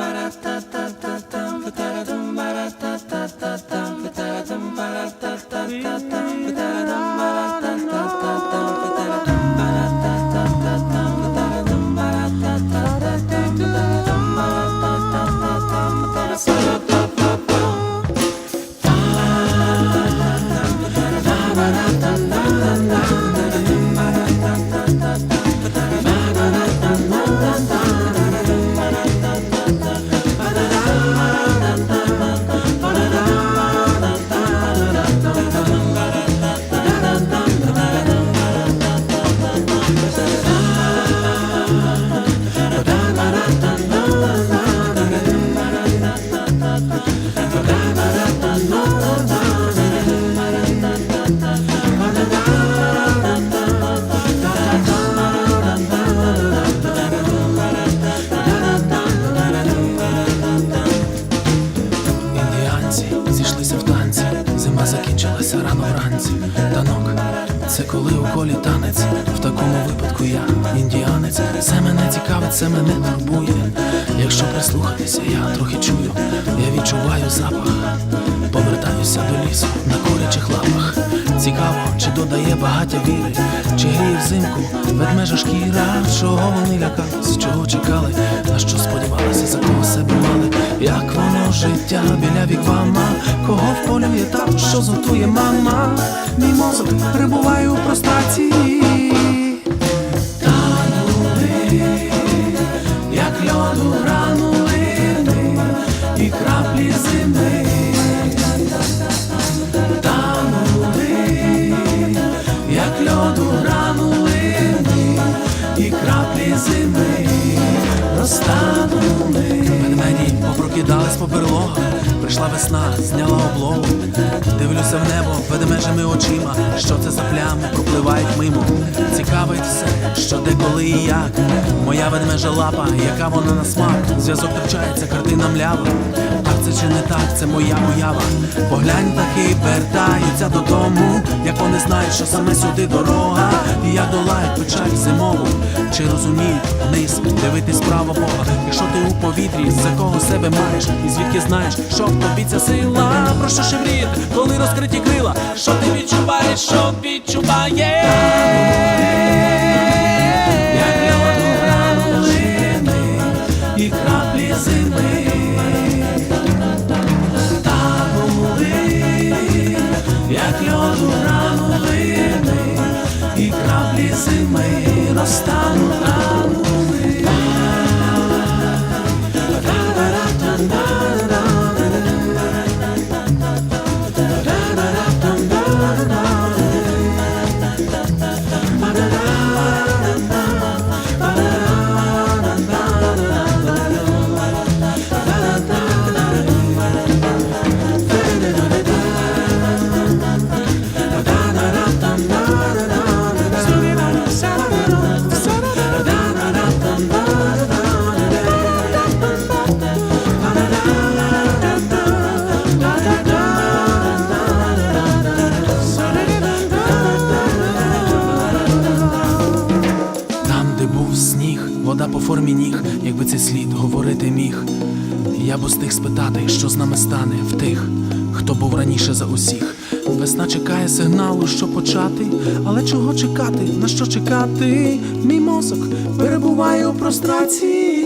maras, tas, tas, tas. Зима закінчилася рано вранці. Танок, це коли у колі танець. В такому випадку я індіанець. Це мене цікавить, це мене турбує. Якщо прислухатися, я трохи чую, я відчуваю запах. Повертаюся до лісу на курячих лапах. Цікаво, чи додає багаття віри, чи гріє взимку ведмежа шкіра, чого вони лякались, життя біля віквама, кого вполює так, що зготує мама, мій мозок перебуває у прострації. Танули, як льоду гранулини і краплі зими. Танули, як льоду гранулини і краплі зими розтанули. По берлогах, прийшла весна, зняла облогу. Дивлюся в небо ведмежими очима, що це за плями пропливають мимо. Цікавить все, що де, коли і як. Моя ведмежа лапа, яка вона на смак. Зв'язок торчається, картина млява. Так це чи не так, це моя уява. Поглянь, птахи вертаються додому, як вони знають, що саме сюди дорога, і як долають печаль зимову. Чи розуміють вниз дивитись право Бога? Якщо ти повітрі, за кого себе маєш, і звідки знаєш, що в тобі ця сила, про що шевріти, коли розкриті крила, що ти відчуваєш, що відчуваєш? Вода по формі ніг, якби цей слід говорити міг. Я б устиг спитати, що з нами стане в тих, хто був раніше за усіх. Весна чекає сигналу, що почати, але чого чекати, на що чекати? Мій мозок перебуває у прострації.